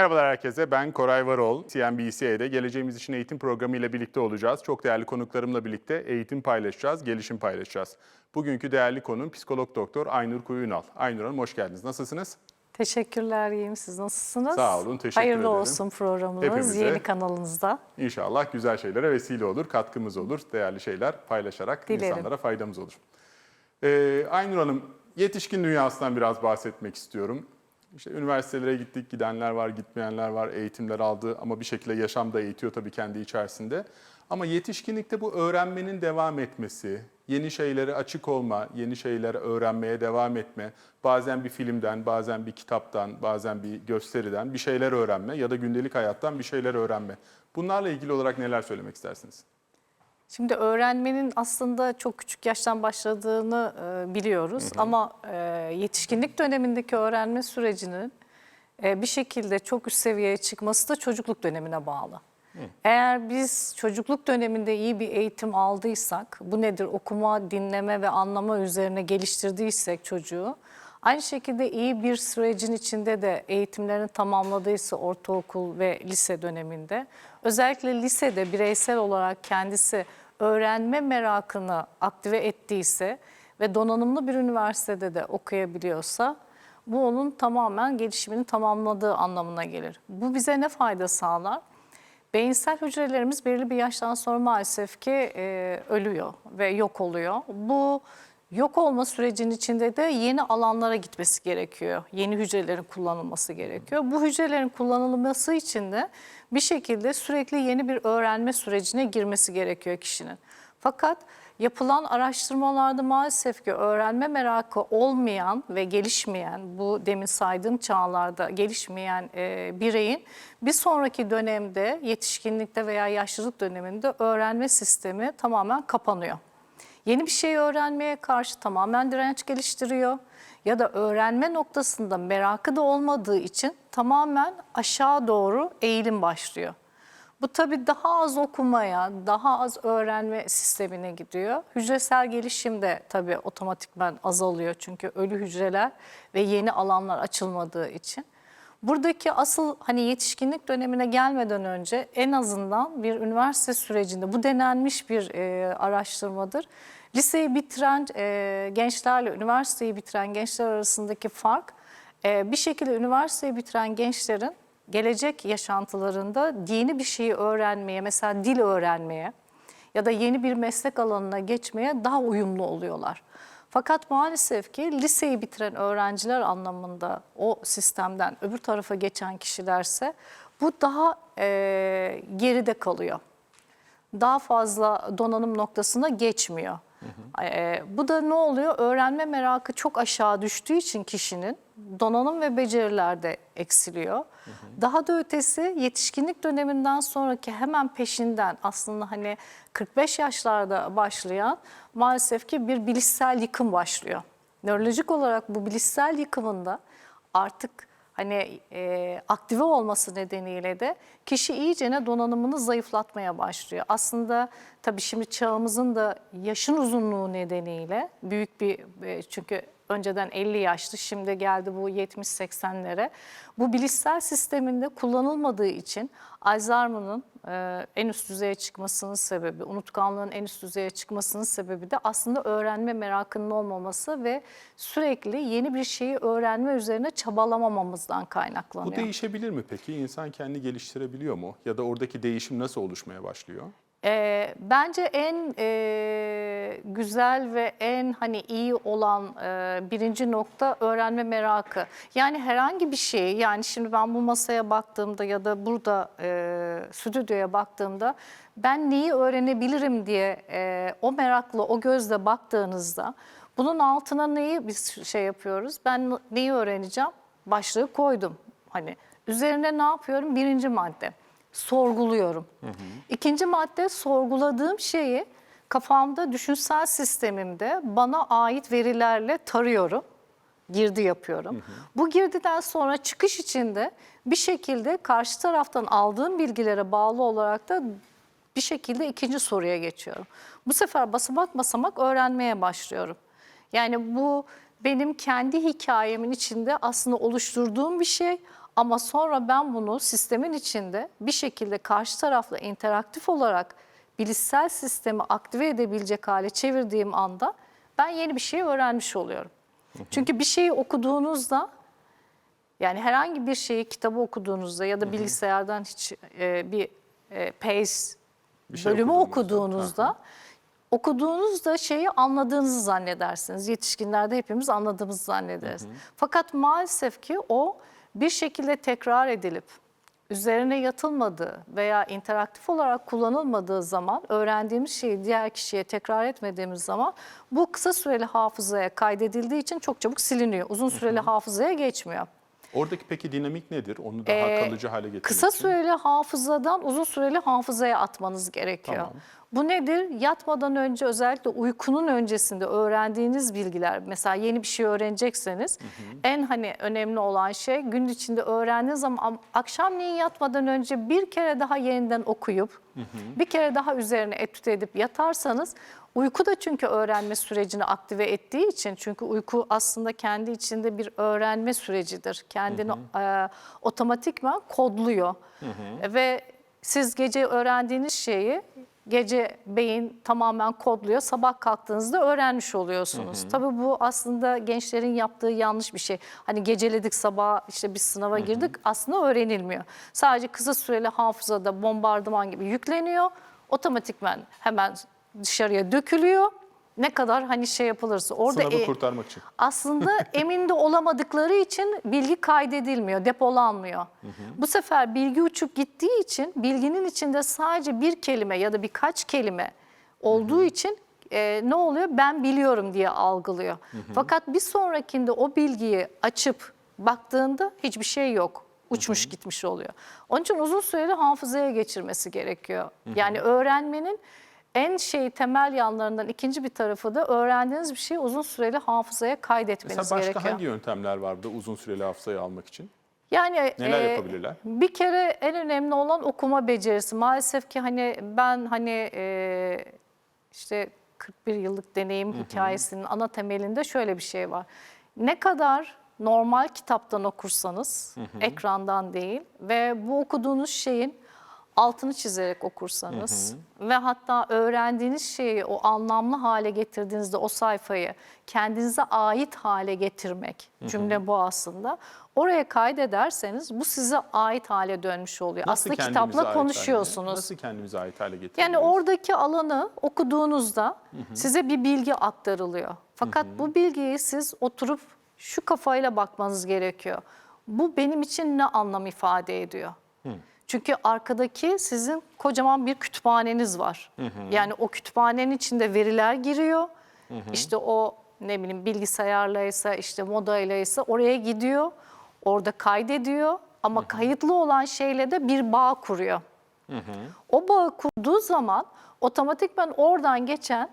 Merhabalar herkese. Ben Koray Varol. CNBC'de Geleceğimiz için Eğitim Programı ile birlikte olacağız. Çok değerli konuklarımla birlikte eğitim paylaşacağız, gelişim paylaşacağız. Bugünkü değerli konuğum psikolog doktor Aynur Kuyunal. Aynur Hanım hoş geldiniz. Nasılsınız? Teşekkürler, iyiyim. Siz nasılsınız? Sağ olun, teşekkür Hayırlı ederim. olsun programınız Hepimize. yeni kanalınızda. İnşallah güzel şeylere vesile olur, katkımız olur, değerli şeyler paylaşarak Dilerim. insanlara faydamız olur. Ee, Aynur Hanım, yetişkin dünyasından biraz bahsetmek istiyorum. İşte üniversitelere gittik, gidenler var, gitmeyenler var, eğitimler aldı ama bir şekilde yaşam da eğitiyor tabii kendi içerisinde. Ama yetişkinlikte bu öğrenmenin devam etmesi, yeni şeylere açık olma, yeni şeyler öğrenmeye devam etme, bazen bir filmden, bazen bir kitaptan, bazen bir gösteriden bir şeyler öğrenme ya da gündelik hayattan bir şeyler öğrenme. Bunlarla ilgili olarak neler söylemek istersiniz? Şimdi öğrenmenin aslında çok küçük yaştan başladığını e, biliyoruz. Ama e, yetişkinlik dönemindeki öğrenme sürecinin e, bir şekilde çok üst seviyeye çıkması da çocukluk dönemine bağlı. Eğer biz çocukluk döneminde iyi bir eğitim aldıysak, bu nedir? Okuma, dinleme ve anlama üzerine geliştirdiysek çocuğu, aynı şekilde iyi bir sürecin içinde de eğitimlerini tamamladıysa ortaokul ve lise döneminde, özellikle lisede bireysel olarak kendisi öğrenme merakını aktive ettiyse ve donanımlı bir üniversitede de okuyabiliyorsa, bu onun tamamen gelişimini tamamladığı anlamına gelir. Bu bize ne fayda sağlar? Beyinsel hücrelerimiz belirli bir yaştan sonra maalesef ki e, ölüyor ve yok oluyor. Bu yok olma sürecinin içinde de yeni alanlara gitmesi gerekiyor. Yeni hücrelerin kullanılması gerekiyor. Bu hücrelerin kullanılması için de bir şekilde sürekli yeni bir öğrenme sürecine girmesi gerekiyor kişinin. Fakat yapılan araştırmalarda maalesef ki öğrenme merakı olmayan ve gelişmeyen, bu demin saydığım çağlarda gelişmeyen e, bireyin bir sonraki dönemde yetişkinlikte veya yaşlılık döneminde öğrenme sistemi tamamen kapanıyor. Yeni bir şey öğrenmeye karşı tamamen direnç geliştiriyor ya da öğrenme noktasında merakı da olmadığı için tamamen aşağı doğru eğilim başlıyor. Bu tabii daha az okumaya, daha az öğrenme sistemine gidiyor. Hücresel gelişim de tabii otomatikman azalıyor çünkü ölü hücreler ve yeni alanlar açılmadığı için. Buradaki asıl hani yetişkinlik dönemine gelmeden önce en azından bir üniversite sürecinde bu denenmiş bir e, araştırmadır. Liseyi bitiren e, gençlerle üniversiteyi bitiren gençler arasındaki fark e, bir şekilde üniversiteyi bitiren gençlerin gelecek yaşantılarında yeni bir şeyi öğrenmeye, mesela dil öğrenmeye ya da yeni bir meslek alanına geçmeye daha uyumlu oluyorlar. Fakat maalesef ki liseyi bitiren öğrenciler anlamında o sistemden öbür tarafa geçen kişilerse bu daha e, geride kalıyor. Daha fazla donanım noktasına geçmiyor. E, bu da ne oluyor? Öğrenme merakı çok aşağı düştüğü için kişinin donanım ve beceriler de eksiliyor. Daha da ötesi yetişkinlik döneminden sonraki hemen peşinden aslında hani 45 yaşlarda başlayan maalesef ki bir bilişsel yıkım başlıyor. Nörolojik olarak bu bilişsel yıkımında artık hani e, aktive olması nedeniyle de kişi iyicene donanımını zayıflatmaya başlıyor. Aslında tabii şimdi çağımızın da yaşın uzunluğu nedeniyle büyük bir e, çünkü önceden 50 yaşlı şimdi geldi bu 70-80'lere. Bu bilişsel sisteminde kullanılmadığı için Alzheimer'ın e, en üst düzeye çıkmasının sebebi, unutkanlığın en üst düzeye çıkmasının sebebi de aslında öğrenme merakının olmaması ve sürekli yeni bir şeyi öğrenme üzerine çabalamamamızdan Bu kaynaklanıyor. değişebilir mi peki? İnsan kendi geliştirebiliyor mu? Ya da oradaki değişim nasıl oluşmaya başlıyor? Ee, bence en e, güzel ve en hani iyi olan e, birinci nokta öğrenme merakı. Yani herhangi bir şey yani şimdi ben bu masaya baktığımda ya da burada e, stüdyoya baktığımda ben neyi öğrenebilirim diye e, o merakla o gözle baktığınızda bunun altına neyi biz şey yapıyoruz? Ben neyi öğreneceğim? Başlığı koydum. Hani üzerine ne yapıyorum? Birinci madde sorguluyorum. İkinci madde sorguladığım şeyi kafamda düşünsel sistemimde bana ait verilerle tarıyorum. Girdi yapıyorum. Bu girdiden sonra çıkış içinde bir şekilde karşı taraftan aldığım bilgilere bağlı olarak da bir şekilde ikinci soruya geçiyorum. Bu sefer basamak basamak öğrenmeye başlıyorum. Yani bu benim kendi hikayemin içinde aslında oluşturduğum bir şey Ama sonra ben bunu sistemin içinde bir şekilde karşı tarafla interaktif olarak bilişsel sistemi aktive edebilecek hale çevirdiğim anda ben yeni bir şey öğrenmiş oluyorum. Çünkü bir şeyi okuduğunuzda yani herhangi bir şeyi kitabı okuduğunuzda ya da bilgisayardan hiç e, bir e, PACE Bir şey bölümü okuduğunuzda, okuduğunuzda okuduğunuzda şeyi anladığınızı zannedersiniz. Yetişkinlerde hepimiz anladığımızı zannederiz. Fakat maalesef ki o bir şekilde tekrar edilip üzerine yatılmadığı veya interaktif olarak kullanılmadığı zaman öğrendiğimiz şeyi diğer kişiye tekrar etmediğimiz zaman bu kısa süreli hafızaya kaydedildiği için çok çabuk siliniyor. Uzun süreli hafızaya geçmiyor. Oradaki peki dinamik nedir? Onu daha Ee, kalıcı hale getirmek Kısa için. süreli hafızadan uzun süreli hafızaya atmanız gerekiyor. Tamam. Bu nedir? Yatmadan önce özellikle uykunun öncesinde öğrendiğiniz bilgiler mesela yeni bir şey öğrenecekseniz en hani önemli olan şey gün içinde öğrendiğiniz zaman akşamleyin yatmadan önce bir kere daha yeniden okuyup bir kere daha üzerine etüt edip yatarsanız uyku da çünkü öğrenme sürecini aktive ettiği için çünkü uyku aslında kendi içinde bir öğrenme sürecidir. Kendini e, otomatikman kodluyor. Ve siz gece öğrendiğiniz şeyi gece beyin tamamen kodluyor. Sabah kalktığınızda öğrenmiş oluyorsunuz. Tabii bu aslında gençlerin yaptığı yanlış bir şey. Hani geceledik sabah işte bir sınava girdik aslında öğrenilmiyor. Sadece kısa süreli hafızada bombardıman gibi yükleniyor. Otomatikman hemen dışarıya dökülüyor. Ne kadar hani şey yapılırsa orada Sınavı e- kurtarmak için. aslında emin de olamadıkları için bilgi kaydedilmiyor, depolanmıyor. Bu sefer bilgi uçup gittiği için bilginin içinde sadece bir kelime ya da birkaç kelime olduğu için e, ne oluyor? Ben biliyorum diye algılıyor. Fakat bir sonrakinde o bilgiyi açıp baktığında hiçbir şey yok. Uçmuş gitmiş oluyor. Onun için uzun süreli hafızaya geçirmesi gerekiyor. Yani öğrenmenin en şey temel yanlarından ikinci bir tarafı da öğrendiğiniz bir şeyi uzun süreli hafızaya kaydetmeniz Mesela başka gerekiyor. hangi yöntemler var burada uzun süreli hafızayı almak için? Yani Neler e, yapabilirler? Bir kere en önemli olan okuma becerisi. Maalesef ki hani ben hani e, işte 41 yıllık deneyim hikayesinin ana temelinde şöyle bir şey var. Ne kadar normal kitaptan okursanız, ekrandan değil ve bu okuduğunuz şeyin altını çizerek okursanız ve hatta öğrendiğiniz şeyi o anlamlı hale getirdiğinizde o sayfayı kendinize ait hale getirmek cümle bu aslında. Oraya kaydederseniz bu size ait hale dönmüş oluyor. Nasıl aslında kitapla hale- konuşuyorsunuz. Nasıl kendimize ait hale Yani getirebiliriz? oradaki alanı okuduğunuzda size bir bilgi aktarılıyor. Fakat bu bilgiyi siz oturup şu kafayla bakmanız gerekiyor. Bu benim için ne anlam ifade ediyor? Çünkü arkadaki sizin kocaman bir kütüphaneniz var. Yani o kütüphanenin içinde veriler giriyor. İşte o ne bileyim bilgisayarlaysa işte modaylaysa oraya gidiyor. Orada kaydediyor ama kayıtlı olan şeyle de bir bağ kuruyor. O bağı kurduğu zaman otomatikman oradan geçen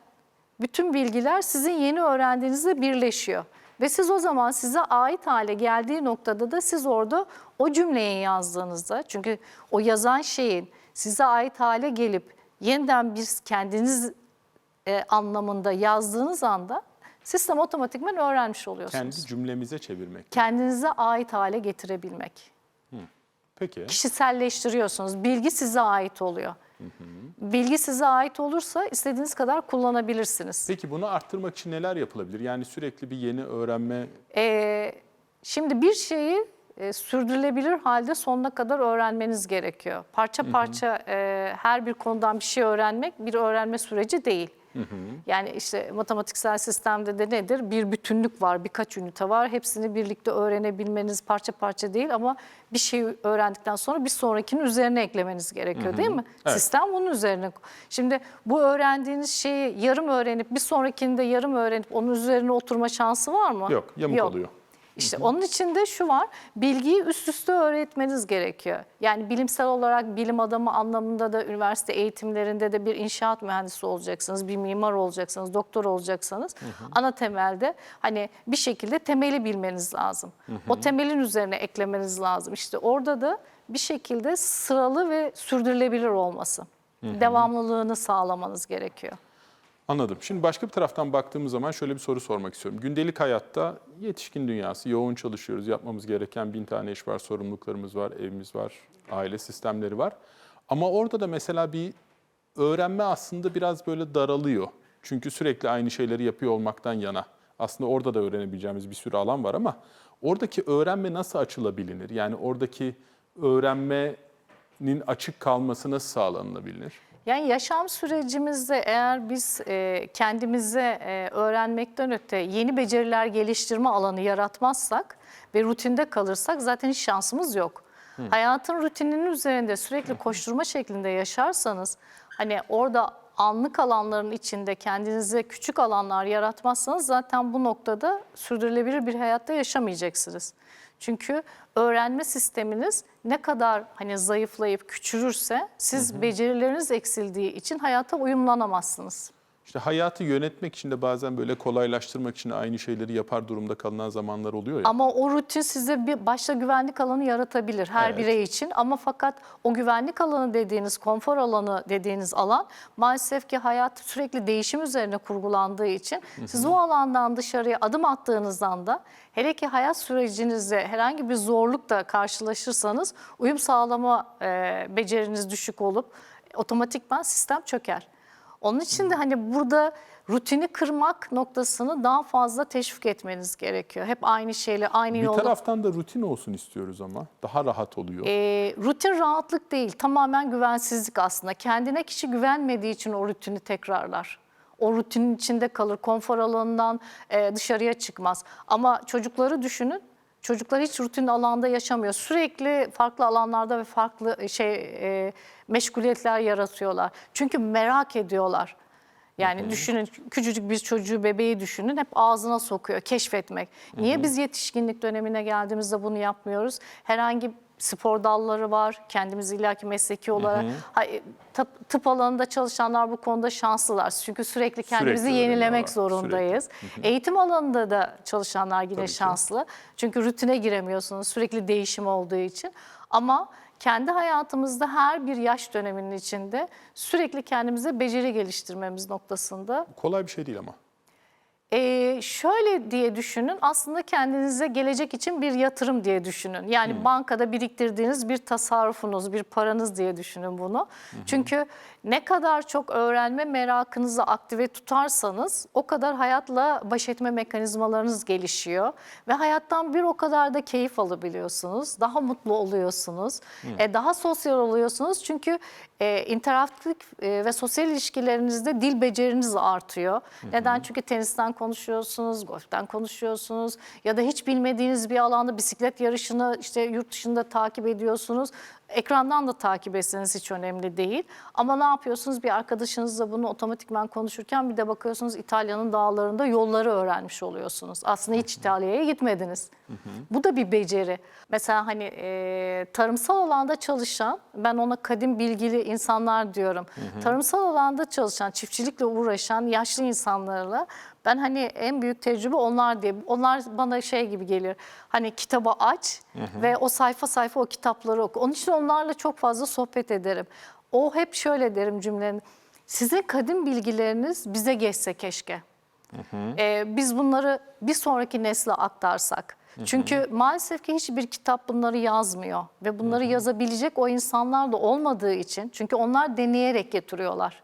bütün bilgiler sizin yeni öğrendiğinizle birleşiyor. Ve siz o zaman size ait hale geldiği noktada da siz orada o cümleyi yazdığınızda çünkü o yazan şeyin size ait hale gelip yeniden bir kendiniz e, anlamında yazdığınız anda sistem otomatikman öğrenmiş oluyorsunuz. Kendi cümlemize çevirmek. Kendinize ait hale getirebilmek Peki. kişiselleştiriyorsunuz. Bilgi size ait oluyor. Bilgi size ait olursa istediğiniz kadar kullanabilirsiniz. Peki bunu arttırmak için neler yapılabilir? Yani sürekli bir yeni öğrenme Ee, şimdi bir şeyi e, sürdürülebilir halde sonuna kadar öğrenmeniz gerekiyor. Parça parça e, her bir konudan bir şey öğrenmek bir öğrenme süreci değil. Yani işte matematiksel sistemde de nedir? Bir bütünlük var, birkaç ünite var. Hepsini birlikte öğrenebilmeniz parça parça değil ama bir şeyi öğrendikten sonra bir sonrakinin üzerine eklemeniz gerekiyor değil mi? Evet. Sistem bunun üzerine. Şimdi bu öğrendiğiniz şeyi yarım öğrenip bir sonrakini de yarım öğrenip onun üzerine oturma şansı var mı? yok, yamuk oluyor. İşte onun içinde şu var, bilgiyi üst üste öğretmeniz gerekiyor. Yani bilimsel olarak bilim adamı anlamında da üniversite eğitimlerinde de bir inşaat mühendisi olacaksınız, bir mimar olacaksınız, doktor olacaksanız ana temelde hani bir şekilde temeli bilmeniz lazım. O temelin üzerine eklemeniz lazım. İşte orada da bir şekilde sıralı ve sürdürülebilir olması, devamlılığını sağlamanız gerekiyor. Anladım. Şimdi başka bir taraftan baktığımız zaman şöyle bir soru sormak istiyorum. Gündelik hayatta yetişkin dünyası, yoğun çalışıyoruz, yapmamız gereken bin tane iş var, sorumluluklarımız var, evimiz var, aile sistemleri var. Ama orada da mesela bir öğrenme aslında biraz böyle daralıyor. Çünkü sürekli aynı şeyleri yapıyor olmaktan yana. Aslında orada da öğrenebileceğimiz bir sürü alan var ama oradaki öğrenme nasıl açılabilir? Yani oradaki öğrenmenin açık kalması nasıl sağlanılabilir? Yani yaşam sürecimizde eğer biz e, kendimize e, öğrenmekten öte yeni beceriler geliştirme alanı yaratmazsak ve rutinde kalırsak zaten hiç şansımız yok. Hayatın rutininin üzerinde sürekli koşturma şeklinde yaşarsanız hani orada anlık alanların içinde kendinize küçük alanlar yaratmazsanız zaten bu noktada sürdürülebilir bir hayatta yaşamayacaksınız. Çünkü öğrenme sisteminiz ne kadar hani zayıflayıp küçülürse siz becerileriniz eksildiği için hayata uyumlanamazsınız. İşte hayatı yönetmek için de bazen böyle kolaylaştırmak için aynı şeyleri yapar durumda kalınan zamanlar oluyor ya. Ama o rutin size bir başta güvenlik alanı yaratabilir her Evet. birey için. Ama fakat o güvenlik alanı dediğiniz, konfor alanı dediğiniz alan maalesef ki hayat sürekli değişim üzerine kurgulandığı için siz o alandan dışarıya adım attığınızdan da hele ki hayat sürecinizde herhangi bir zorlukla karşılaşırsanız uyum sağlama e, beceriniz düşük olup otomatikman sistem çöker. Onun için de hani burada rutini kırmak noktasını daha fazla teşvik etmeniz gerekiyor. Hep aynı şeyle, aynı bir yolda. taraftan da rutin olsun istiyoruz ama daha rahat oluyor. Ee, rutin rahatlık değil, tamamen güvensizlik aslında. Kendine kişi güvenmediği için o rutini tekrarlar. O rutinin içinde kalır, konfor alanından e, dışarıya çıkmaz. Ama çocukları düşünün, çocuklar hiç rutin alanda yaşamıyor. Sürekli farklı alanlarda ve farklı şey e, meşguliyetler yaratıyorlar. Çünkü merak ediyorlar. Yani düşünün küçücük bir çocuğu bebeği düşünün hep ağzına sokuyor keşfetmek. Niye biz yetişkinlik dönemine geldiğimizde bunu yapmıyoruz? Herhangi spor dalları var. Kendimiz illaki mesleki olarak Hay- tıp, tıp alanında çalışanlar bu konuda şanslılar. Çünkü sürekli kendimizi Sürekli yenilemek zorundayız. Eğitim alanında da çalışanlar yine Tabii ki. şanslı. Çünkü rutine giremiyorsunuz sürekli değişim olduğu için. Ama kendi hayatımızda her bir yaş döneminin içinde sürekli kendimize beceri geliştirmemiz noktasında Kolay bir şey değil ama. Ee, şöyle diye düşünün aslında kendinize gelecek için bir yatırım diye düşünün. Yani bankada biriktirdiğiniz bir tasarrufunuz, bir paranız diye düşünün bunu. Çünkü ne kadar çok öğrenme merakınızı aktive tutarsanız o kadar hayatla baş etme mekanizmalarınız gelişiyor. Ve hayattan bir o kadar da keyif alabiliyorsunuz. Daha mutlu oluyorsunuz. E, daha sosyal oluyorsunuz. Çünkü e, interaktif e, ve sosyal ilişkilerinizde dil beceriniz artıyor. Neden? Çünkü tenisten konuşuyorsunuz, golften konuşuyorsunuz ya da hiç bilmediğiniz bir alanda bisiklet yarışını işte yurt dışında takip ediyorsunuz. Ekrandan da takip etseniz hiç önemli değil. Ama ne yapıyorsunuz? Bir arkadaşınızla bunu otomatikman konuşurken bir de bakıyorsunuz İtalya'nın dağlarında yolları öğrenmiş oluyorsunuz. Aslında hiç İtalya'ya gitmediniz. Bu da bir beceri. Mesela hani e, tarımsal alanda çalışan, ben ona kadim bilgili insanlar diyorum. Tarımsal alanda çalışan, çiftçilikle uğraşan yaşlı insanlarla ben hani en büyük tecrübe onlar diye. Onlar bana şey gibi gelir. Hani kitabı aç ve o sayfa sayfa o kitapları oku. Onun için onlarla çok fazla sohbet ederim. O hep şöyle derim cümlenin. Sizin kadim bilgileriniz bize geçse keşke. Ee, biz bunları bir sonraki nesle aktarsak. Çünkü maalesef ki hiçbir kitap bunları yazmıyor ve bunları yazabilecek o insanlar da olmadığı için çünkü onlar deneyerek getiriyorlar.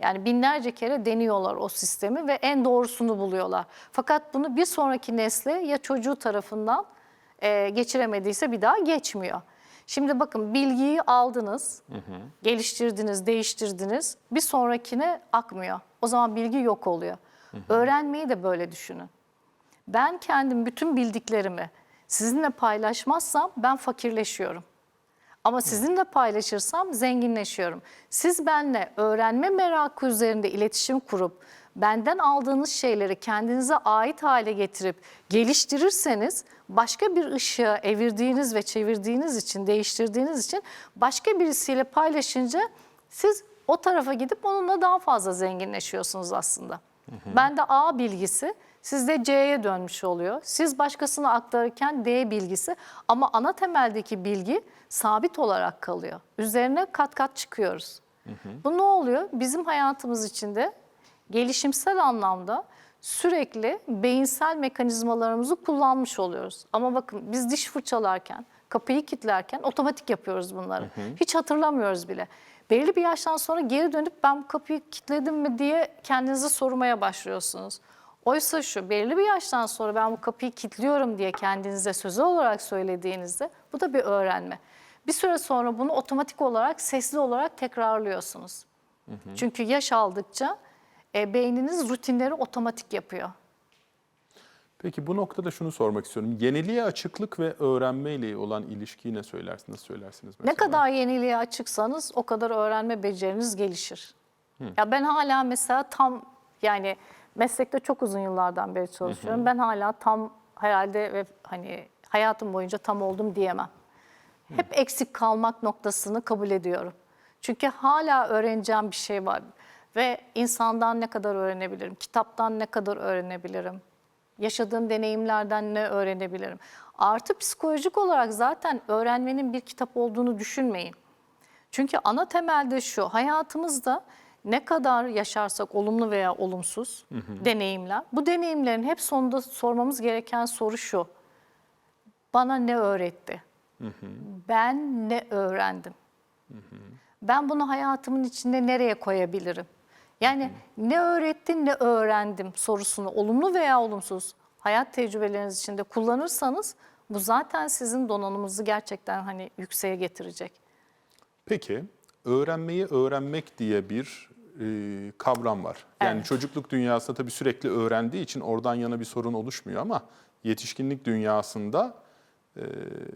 Yani binlerce kere deniyorlar o sistemi ve en doğrusunu buluyorlar. Fakat bunu bir sonraki nesle ya çocuğu tarafından e, geçiremediyse bir daha geçmiyor. Şimdi bakın bilgiyi aldınız, geliştirdiniz, değiştirdiniz. Bir sonrakine akmıyor. O zaman bilgi yok oluyor. Öğrenmeyi de böyle düşünün. Ben kendim bütün bildiklerimi sizinle paylaşmazsam ben fakirleşiyorum. Ama sizinle paylaşırsam zenginleşiyorum. Siz benle öğrenme merakı üzerinde iletişim kurup benden aldığınız şeyleri kendinize ait hale getirip geliştirirseniz başka bir ışığa evirdiğiniz ve çevirdiğiniz için, değiştirdiğiniz için başka birisiyle paylaşınca siz o tarafa gidip onunla daha fazla zenginleşiyorsunuz aslında. Bende A bilgisi sizde C'ye dönmüş oluyor. Siz başkasına aktarırken D bilgisi ama ana temeldeki bilgi sabit olarak kalıyor. Üzerine kat kat çıkıyoruz. Bu ne oluyor? Bizim hayatımız içinde gelişimsel anlamda sürekli beyinsel mekanizmalarımızı kullanmış oluyoruz. Ama bakın biz diş fırçalarken, kapıyı kilitlerken otomatik yapıyoruz bunları. Hiç hatırlamıyoruz bile. Belirli bir yaştan sonra geri dönüp ben bu kapıyı kilitledim mi diye kendinizi sormaya başlıyorsunuz. Oysa şu belirli bir yaştan sonra ben bu kapıyı kilitliyorum diye kendinize sözel olarak söylediğinizde bu da bir öğrenme. Bir süre sonra bunu otomatik olarak sesli olarak tekrarlıyorsunuz. Çünkü yaş aldıkça e, beyniniz rutinleri otomatik yapıyor. Peki bu noktada şunu sormak istiyorum. Yeniliğe açıklık ve öğrenme ile olan ilişkiyi ne söylersiniz? Nasıl söylersiniz mesela? Ne kadar yeniliğe açıksanız o kadar öğrenme beceriniz gelişir. Ya ben hala mesela tam yani meslekte çok uzun yıllardan beri çalışıyorum. Ben hala tam herhalde ve hani hayatım boyunca tam oldum diyemem. Hep eksik kalmak noktasını kabul ediyorum. Çünkü hala öğreneceğim bir şey var. Ve insandan ne kadar öğrenebilirim? Kitaptan ne kadar öğrenebilirim? Yaşadığım deneyimlerden ne öğrenebilirim? Artı psikolojik olarak zaten öğrenmenin bir kitap olduğunu düşünmeyin. Çünkü ana temelde şu, hayatımızda ne kadar yaşarsak olumlu veya olumsuz deneyimler, bu deneyimlerin hep sonunda sormamız gereken soru şu. Bana ne öğretti? Ben ne öğrendim? Ben bunu hayatımın içinde nereye koyabilirim? Yani ne öğrettin, ne öğrendim sorusunu olumlu veya olumsuz hayat tecrübeleriniz içinde kullanırsanız bu zaten sizin donanımınızı gerçekten hani yükseğe getirecek. Peki öğrenmeyi öğrenmek diye bir e, kavram var. Yani Evet. çocukluk dünyasında tabii sürekli öğrendiği için oradan yana bir sorun oluşmuyor ama yetişkinlik dünyasında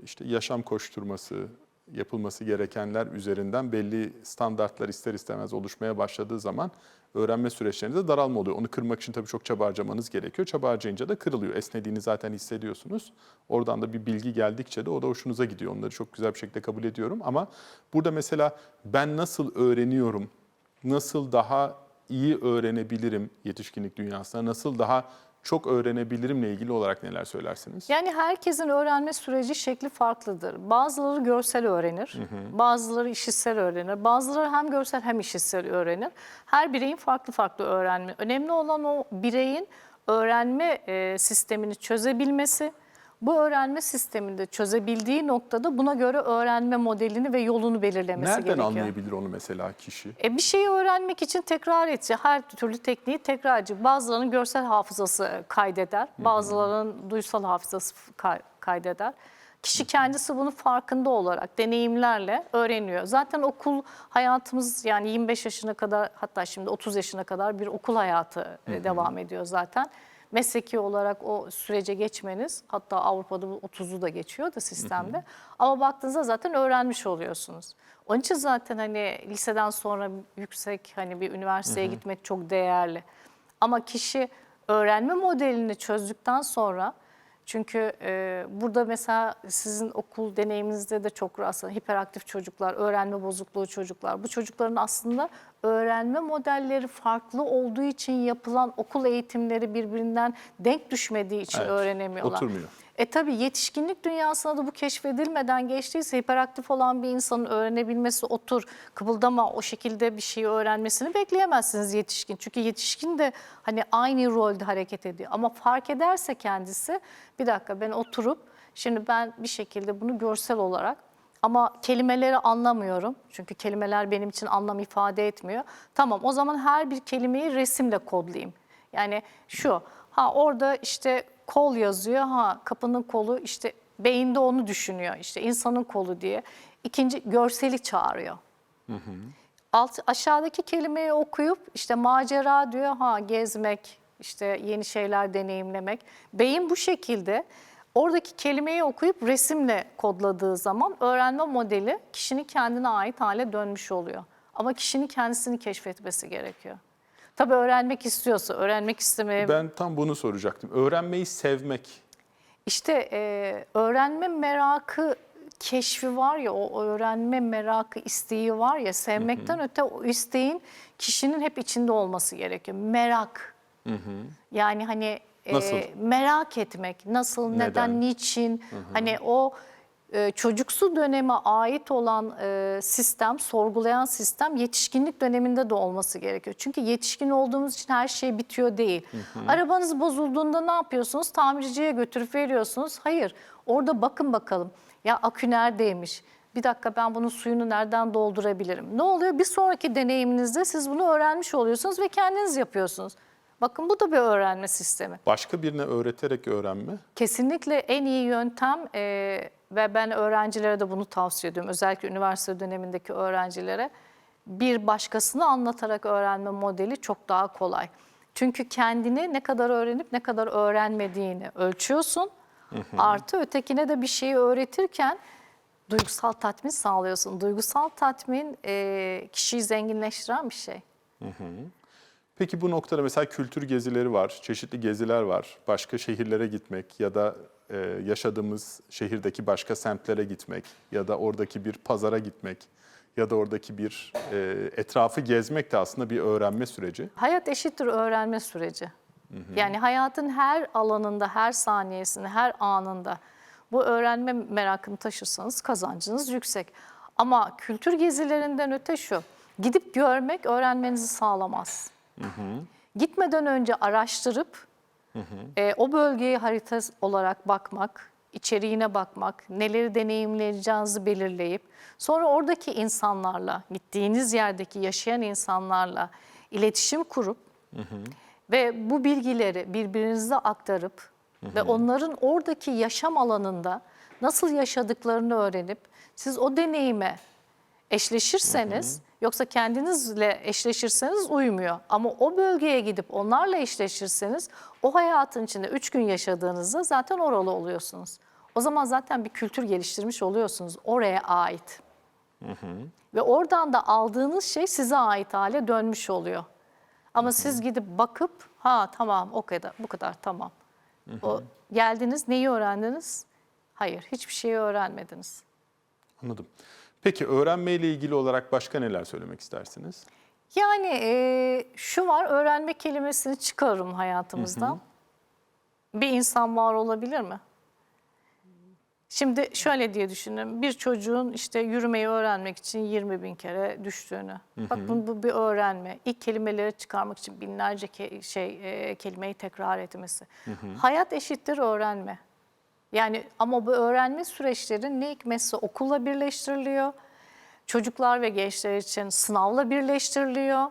işte yaşam koşturması, yapılması gerekenler üzerinden belli standartlar ister istemez oluşmaya başladığı zaman öğrenme süreçlerinde daralma oluyor. Onu kırmak için tabii çok çaba harcamanız gerekiyor. Çaba harcayınca da kırılıyor. Esnediğini zaten hissediyorsunuz. Oradan da bir bilgi geldikçe de o da hoşunuza gidiyor. Onları çok güzel bir şekilde kabul ediyorum. Ama burada mesela ben nasıl öğreniyorum, nasıl daha iyi öğrenebilirim yetişkinlik dünyasında, nasıl daha çok öğrenebilirimle ilgili olarak neler söylersiniz? Yani herkesin öğrenme süreci şekli farklıdır. Bazıları görsel öğrenir, bazıları işitsel öğrenir, bazıları hem görsel hem işitsel öğrenir. Her bireyin farklı farklı öğrenme. Önemli olan o bireyin öğrenme e, sistemini çözebilmesi. Bu öğrenme sisteminde çözebildiği noktada buna göre öğrenme modelini ve yolunu belirlemesi Nereden gerekiyor. anlayabilir onu mesela kişi? E bir şeyi öğrenmek için tekrar edecek. Her türlü tekniği tekrar edecek. Bazılarının görsel hafızası kaydeder. Bazılarının duysal hafızası kay- kaydeder. Kişi kendisi bunu farkında olarak deneyimlerle öğreniyor. Zaten okul hayatımız yani 25 yaşına kadar hatta şimdi 30 yaşına kadar bir okul hayatı e, devam ediyor zaten. Mesleki olarak o sürece geçmeniz hatta Avrupa'da bu 30'u da geçiyor da sistemde. Ama baktığınızda zaten öğrenmiş oluyorsunuz. Onun için zaten hani liseden sonra yüksek hani bir üniversiteye gitmek çok değerli. Ama kişi öğrenme modelini çözdükten sonra çünkü e, burada mesela sizin okul deneyiminizde de çok rastlanan hiperaktif çocuklar, öğrenme bozukluğu çocuklar. Bu çocukların aslında öğrenme modelleri farklı olduğu için yapılan okul eğitimleri birbirinden denk düşmediği için Evet, öğrenemiyorlar. oturmuyor. E tabii yetişkinlik dünyasında da bu keşfedilmeden geçtiyse hiperaktif olan bir insanın öğrenebilmesi, otur, kıpıldama o şekilde bir şeyi öğrenmesini bekleyemezsiniz yetişkin. Çünkü yetişkin de hani aynı rolde hareket ediyor. Ama fark ederse kendisi bir dakika ben oturup şimdi ben bir şekilde bunu görsel olarak ama kelimeleri anlamıyorum. Çünkü kelimeler benim için anlam ifade etmiyor. Tamam o zaman her bir kelimeyi resimle kodlayayım. Yani şu, ha orada işte kol yazıyor, ha kapının kolu işte beyinde onu düşünüyor işte insanın kolu diye. İkinci görseli çağırıyor. Alt, aşağıdaki kelimeyi okuyup işte macera diyor ha gezmek işte yeni şeyler deneyimlemek. Beyin bu şekilde oradaki kelimeyi okuyup resimle kodladığı zaman öğrenme modeli kişinin kendine ait hale dönmüş oluyor. Ama kişinin kendisini keşfetmesi gerekiyor. Tabii öğrenmek istiyorsa, öğrenmek istemeye Ben tam bunu soracaktım. Öğrenmeyi sevmek. İşte e, öğrenme merakı keşfi var ya o öğrenme merakı isteği var ya sevmekten öte o isteğin kişinin hep içinde olması gerekiyor. Merak. Yani hani e, Nasıl? merak etmek nasıl, neden, Neden? niçin hani o e, çocuksu döneme ait olan e, sistem, sorgulayan sistem yetişkinlik döneminde de olması gerekiyor. Çünkü yetişkin olduğumuz için her şey bitiyor değil. Arabanız bozulduğunda ne yapıyorsunuz? Tamirciye götürüp veriyorsunuz. Hayır, orada bakın bakalım. Ya akü neredeymiş? Bir dakika ben bunun suyunu nereden doldurabilirim? Ne oluyor? Bir sonraki deneyiminizde siz bunu öğrenmiş oluyorsunuz ve kendiniz yapıyorsunuz. Bakın bu da bir öğrenme sistemi. Başka birine öğreterek öğrenme. Kesinlikle en iyi yöntem e, ve ben öğrencilere de bunu tavsiye ediyorum. Özellikle üniversite dönemindeki öğrencilere bir başkasını anlatarak öğrenme modeli çok daha kolay. Çünkü kendini ne kadar öğrenip ne kadar öğrenmediğini ölçüyorsun. Artı ötekine de bir şeyi öğretirken duygusal tatmin sağlıyorsun. Duygusal tatmin e, kişiyi zenginleştiren bir şey. Peki bu noktada mesela kültür gezileri var, çeşitli geziler var. Başka şehirlere gitmek ya da e, yaşadığımız şehirdeki başka semtlere gitmek ya da oradaki bir pazara gitmek ya da oradaki bir e, etrafı gezmek de aslında bir öğrenme süreci. Hayat eşittir öğrenme süreci. Yani hayatın her alanında, her saniyesinde, her anında bu öğrenme merakını taşırsanız kazancınız yüksek. Ama kültür gezilerinden öte şu, gidip görmek öğrenmenizi sağlamaz. Gitmeden önce araştırıp e, o bölgeye harita olarak bakmak, içeriğine bakmak, neleri deneyimleyeceğinizi belirleyip sonra oradaki insanlarla, gittiğiniz yerdeki yaşayan insanlarla iletişim kurup ve bu bilgileri birbirinize aktarıp ve onların oradaki yaşam alanında nasıl yaşadıklarını öğrenip siz o deneyime eşleşirseniz yoksa kendinizle eşleşirseniz uymuyor. Ama o bölgeye gidip onlarla eşleşirseniz o hayatın içinde üç gün yaşadığınızda zaten oralı oluyorsunuz. O zaman zaten bir kültür geliştirmiş oluyorsunuz oraya ait. Ve oradan da aldığınız şey size ait hale dönmüş oluyor. Ama siz gidip bakıp ha tamam o kadar bu kadar tamam. O geldiniz neyi öğrendiniz? Hayır hiçbir şeyi öğrenmediniz. Anladım. Peki öğrenmeyle ilgili olarak başka neler söylemek istersiniz? Yani e, şu var öğrenme kelimesini çıkarırım hayatımızdan. Bir insan var olabilir mi? Şimdi şöyle diye düşünün. Bir çocuğun işte yürümeyi öğrenmek için 20 bin kere düştüğünü. Bak bu, bu bir öğrenme. İlk kelimeleri çıkarmak için binlerce ke- şey e, kelimeyi tekrar etmesi. Hayat eşittir öğrenme. Yani ama bu öğrenme süreçleri ne hikmetse okulla birleştiriliyor. Çocuklar ve gençler için sınavla birleştiriliyor.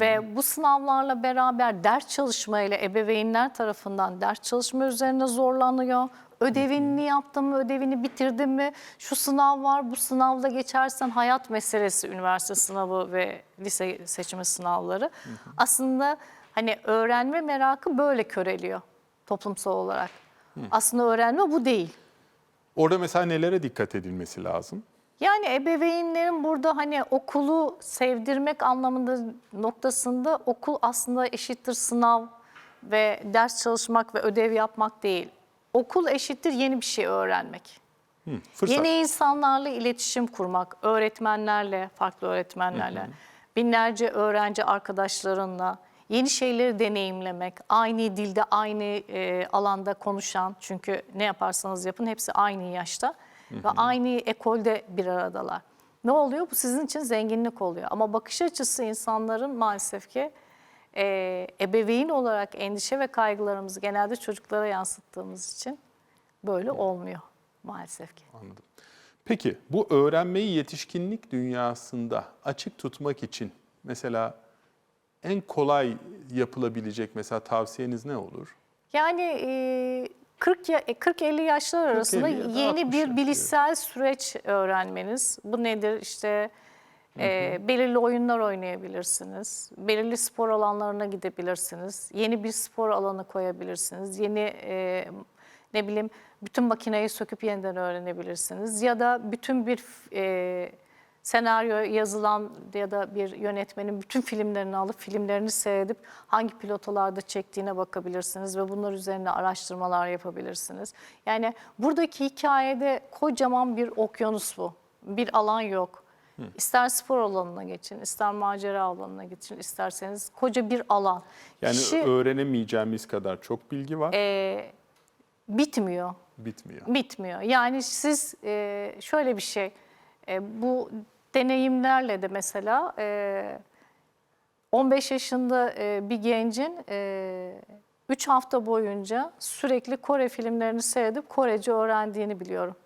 Ve bu sınavlarla beraber ders çalışmayla ebeveynler tarafından ders çalışma üzerine zorlanıyor. Ödevini yaptın mı, ödevini bitirdin mi? Şu sınav var, bu sınavla geçersen hayat meselesi üniversite sınavı ve lise seçimi sınavları. Aslında hani öğrenme merakı böyle köreliyor toplumsal olarak. Aslında öğrenme bu değil. Orada mesela nelere dikkat edilmesi lazım? Yani ebeveynlerin burada hani okulu sevdirmek anlamında noktasında okul aslında eşittir sınav ve ders çalışmak ve ödev yapmak değil. Okul eşittir yeni bir şey öğrenmek. Hı, fırsat. Yeni insanlarla iletişim kurmak, öğretmenlerle, farklı öğretmenlerle, binlerce öğrenci arkadaşlarınla yeni şeyleri deneyimlemek, aynı dilde, aynı e, alanda konuşan, çünkü ne yaparsanız yapın hepsi aynı yaşta ve aynı ekolde bir aradalar. Ne oluyor? Bu sizin için zenginlik oluyor. Ama bakış açısı insanların maalesef ki e, ebeveyn olarak endişe ve kaygılarımızı genelde çocuklara yansıttığımız için böyle olmuyor maalesef ki. Anladım. Peki bu öğrenmeyi yetişkinlik dünyasında açık tutmak için mesela en kolay yapılabilecek mesela tavsiyeniz ne olur? Yani e, 40 ya- e, 40-50 yaşlar arasında 50 ya da yeni 60 bir bilişsel süreç öğrenmeniz. Bu nedir? İşte e, belirli oyunlar oynayabilirsiniz. Belirli spor alanlarına gidebilirsiniz. Yeni bir spor alanı koyabilirsiniz. Yeni e, ne bileyim bütün makineyi söküp yeniden öğrenebilirsiniz. Ya da bütün bir e, senaryo yazılan ya da bir yönetmenin bütün filmlerini alıp filmlerini seyredip hangi pilotalarda çektiğine bakabilirsiniz ve bunlar üzerine araştırmalar yapabilirsiniz. Yani buradaki hikayede kocaman bir okyanus bu. Bir alan yok. İster spor alanına geçin, ister macera alanına geçin, isterseniz koca bir alan. Yani Kişi- öğrenemeyeceğimiz kadar çok bilgi var. ee, bitmiyor. Bitmiyor. Bitmiyor. Yani siz e, şöyle bir şey, e, bu deneyimlerle de mesela e, 15 yaşında e, bir gencin 3 hafta boyunca sürekli Kore filmlerini seyredip Korece öğrendiğini biliyorum.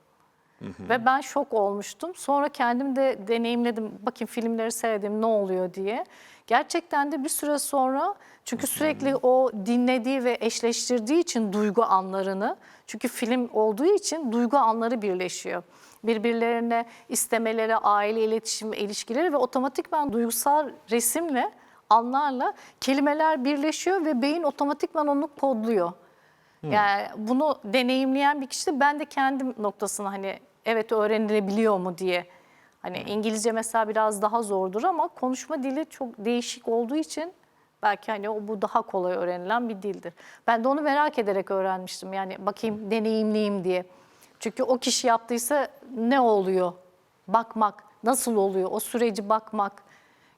Ve ben şok olmuştum. Sonra kendim de deneyimledim. Bakayım filmleri seyredim ne oluyor diye. Gerçekten de bir süre sonra çünkü sürekli o dinlediği ve eşleştirdiği için duygu anlarını çünkü film olduğu için duygu anları birleşiyor. Birbirlerine istemeleri, aile iletişimi, ilişkileri ve otomatikman duygusal resimle, anlarla kelimeler birleşiyor ve beyin otomatikman onu kodluyor. Yani bunu deneyimleyen bir kişi de ben de kendim noktasına hani evet öğrenilebiliyor mu diye. Hani İngilizce mesela biraz daha zordur ama konuşma dili çok değişik olduğu için belki hani o bu daha kolay öğrenilen bir dildir. Ben de onu merak ederek öğrenmiştim. Yani bakayım deneyimleyeyim diye. Çünkü o kişi yaptıysa ne oluyor? Bakmak, nasıl oluyor? O süreci bakmak,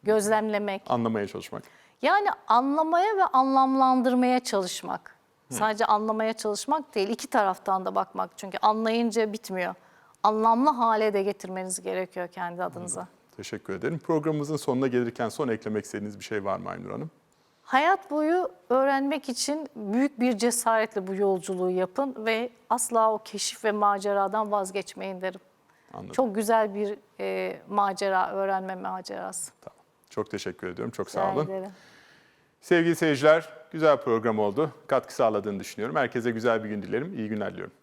gözlemlemek. Anlamaya çalışmak. Yani anlamaya ve anlamlandırmaya çalışmak. Sadece anlamaya çalışmak değil, iki taraftan da bakmak. Çünkü anlayınca bitmiyor. Anlamlı hale de getirmeniz gerekiyor kendi adınıza. Teşekkür ederim. Programımızın sonuna gelirken son eklemek istediğiniz bir şey var mı Aynur Hanım? Hayat boyu öğrenmek için büyük bir cesaretle bu yolculuğu yapın ve asla o keşif ve maceradan vazgeçmeyin derim. Anladım. Çok güzel bir e, macera, öğrenme macerası. Tamam. Çok teşekkür ediyorum. Çok sağ olun. ederim. Sevgili seyirciler, güzel program oldu. Katkı sağladığını düşünüyorum. Herkese güzel bir gün dilerim. İyi günler diliyorum.